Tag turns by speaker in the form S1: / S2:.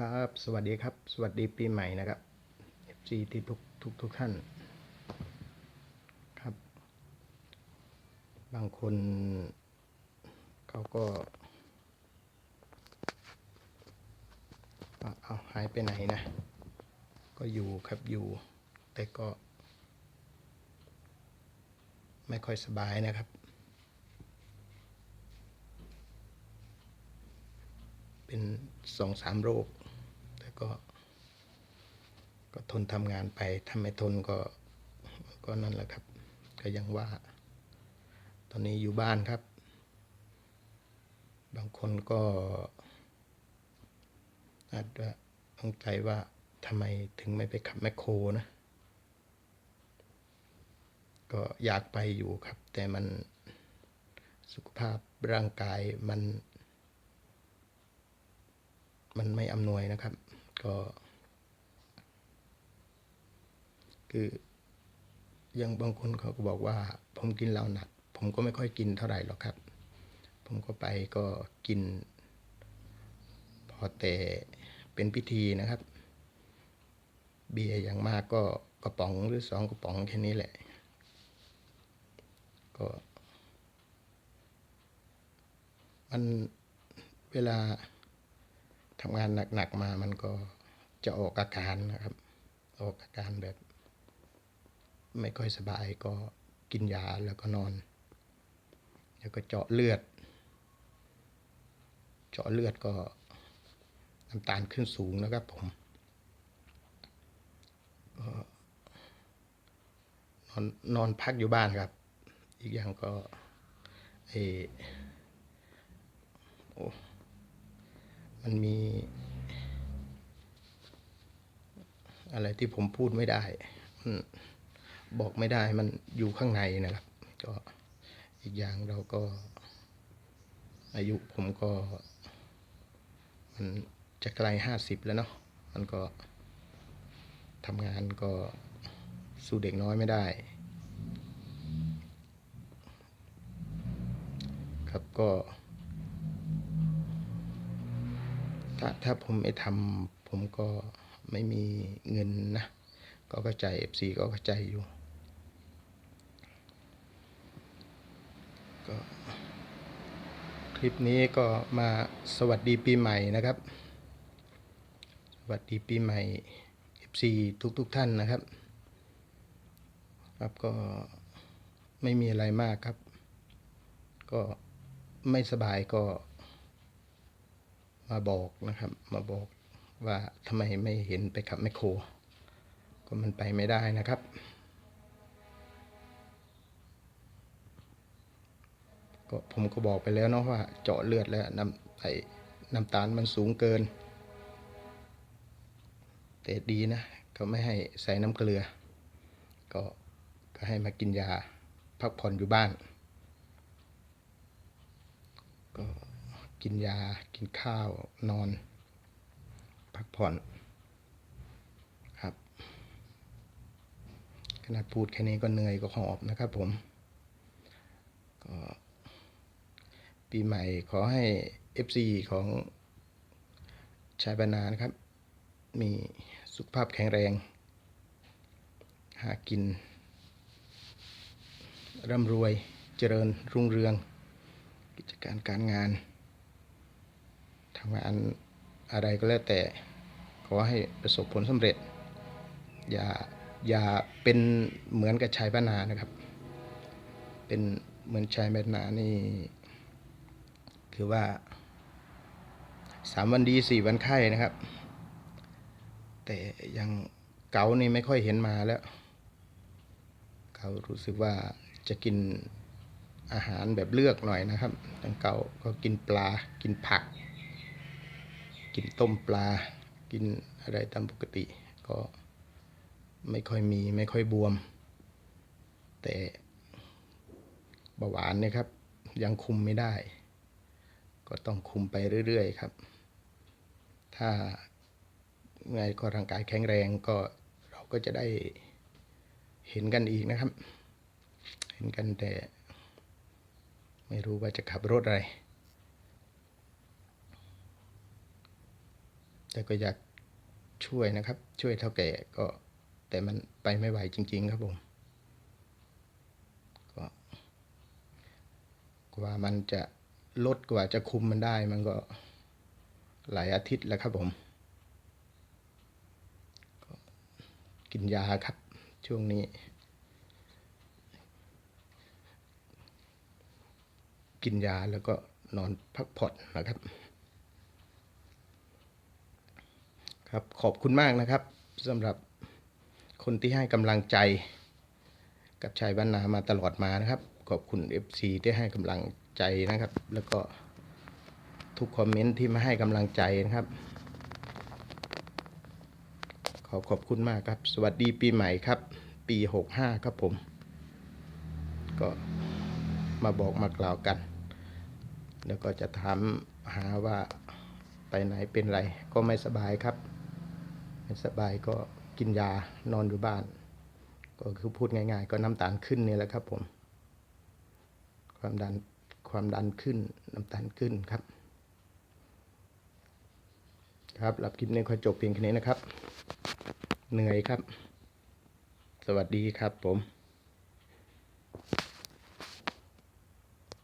S1: สวัสดีครับ สวัสดีปีใหม่นะครับ FC ที่ทุกทุกทุกท่านครับ บางคนเขาก็เอาหายไปไหนนะ ก็อยู่ครับอยู่ แต่ก็ ไม่ค่อยสบายนะครับเป็นสองสามโรค ก็ ก็ทนทำงานไปถ้าไม่ทนก็ ก็นั่นแหละครับ ก็ยังว่า ตอนนี้อยู่บ้านครับ บางคนก็อาจจะต้องใจว่าทำไมถึงไม่ไปขับแมคโครนะ ก็อยากไปอยู่ครับ แต่มันสุขภาพร่างกายมัน มันไม่อำนวยนะครับ ก็ คืออยังบางคนเขาก็บอกว่า ผมกินเหล้าหนัก ผมก็ไม่ค่อยกินเท่าไหร่หรอกครับ ผมก็ไปก็กิน พอแต่เป็นพิธีนะครับ เบียร์อย่างมากก็กระป๋องหรือสองกระป๋องแค่นี้แหละ ก็ มันเวลา ทำงานหนักๆมามันก็จะออกอาการนะครับ ออกอาการแบบ ไม่ค่อยสบายก็กินยาแล้วก็นอน แล้วก็เจาะเลือด เจาะเลือดก็น้ำตาลขึ้นสูงนะครับผมนอนนอนพักอยู่บ้านครับ อีกอย่างก็เออโอ้ มันมี อะไรที่ผมพูดไม่ได้บอกไม่ได้มันอยู่ข้างในนะครับ ก็อีกอย่างเราก็ อายุผมก็ มันจะไกล้ห้าสิบแล้วเนาะมันก็ทำงานก็สู้เด็กน้อยไม่ได้ ครับก็ ถ้าถ้าผมไม่ทำผมก็ไม่มีเงินนะ ก็เข้าใจ FC ก็เข้าใจอยู่ ก็คลิปนี้ก็มาสวัสดีปีใหม่นะครับ สวัสดีปีใหม่ FC ทุกทุกท่านนะครับ ครับก็ไม่มีอะไรมากครับ ก็ไม่สบายก็ มาบอกนะครับ มาบอกว่าทำไมไม่เห็นไปขับแมคโคร ก็มันไปไม่ได้นะครับ ก็ผมก็บอกไปแล้วเนาะว่าเจาะเลือดแล้วน้ำไอ้น้ำตาลมันสูงเกิน แต่ดีนะก็ไม่ให้ใส่น้ำเกลือ ก็ก็ให้มากินยาพักผ่อนอยู่บ้าน ก็ กินยา กินข้าว นอน พักผ่อนครับ ขนาดพูดแค่นี้ก็เหนื่อยก็หอบนะครับผม ก็ปีใหม่ขอให้ FC ของชายบรรณานะครับ มีสุขภาพแข็งแรง หากิน ร่ำรวยเจริญรุ่งเรือง กิจการการงาน ทำงานอะไรก็แล้วแต่ ขอให้ประสบผลสำเร็จ อย่าอย่าเป็นเหมือนกับชายบ้านนานะครับ เป็นเหมือนชายบ้านนานี่ คือว่าสามวันดีสี่วันไข้นะครับ แต่ยังเกานี่ไม่ค่อยเห็นมาแล้วเขารู้สึกว่าจะกินอาหารแบบเลือกหน่อยนะครับอย่างเกาก็กินปลา กินผัก กินต้มปลา กินอะไรตามปกติ ก็ไม่ค่อยมีไม่ค่อยบวม แต่เบาหวานเนี่ยครับ ยังคุมไม่ได้ ก็ต้องคุมไปเรื่อยๆครับ ถ้าไงก็ร่างกายแข็งแรงก็เราก็จะได้เห็นกันอีกนะครับ เห็นกันแต่ไม่รู้ว่าจะขับรถอะไร แต่ก็อยากช่วยนะครับ ช่วยเท่าแก่ก็แต่มันไปไม่ไหวจริง ๆ ครับผมก็กว่ามันจะลดกว่าจะคุมมันได้มันก็หลายอาทิตย์แล้วครับผมก,กินยาครับ ช่วงนี้ กินยาแล้วก็นอนพักผ่อนนะครับ ครับขอบคุณมากนะครับสำหรับคนที่ให้กำลังใจ กับชายบ้านนามาตลอดมานะครับ ขอบคุณ FC ที่ให้กำลังใจนะครับ แล้วก็ทุกคอมเมนต์ที่มาให้กำลังใจนะครับ ขอขอบคุณมากครับ สวัสดีปีใหม่ครับ ปี 65 ครับผม ก็มาบอกมากล่าวกัน แล้วก็จะถามหาว่าไปไหนเป็นไรก็ไม่สบายครับ ไม่สบายก็กินยานอนอยู่บ้าน ก็คือพูดง่าย ๆ ก็น้ำตาลขึ้นนี่แหละครับผม ความดันความดันขึ้นน้ำตาลขึ้นครับ ครับหลับคลิปนี้ขอจบเพียงแค่นี้นะครับ เหนื่อยครับ สวัสดีครับผม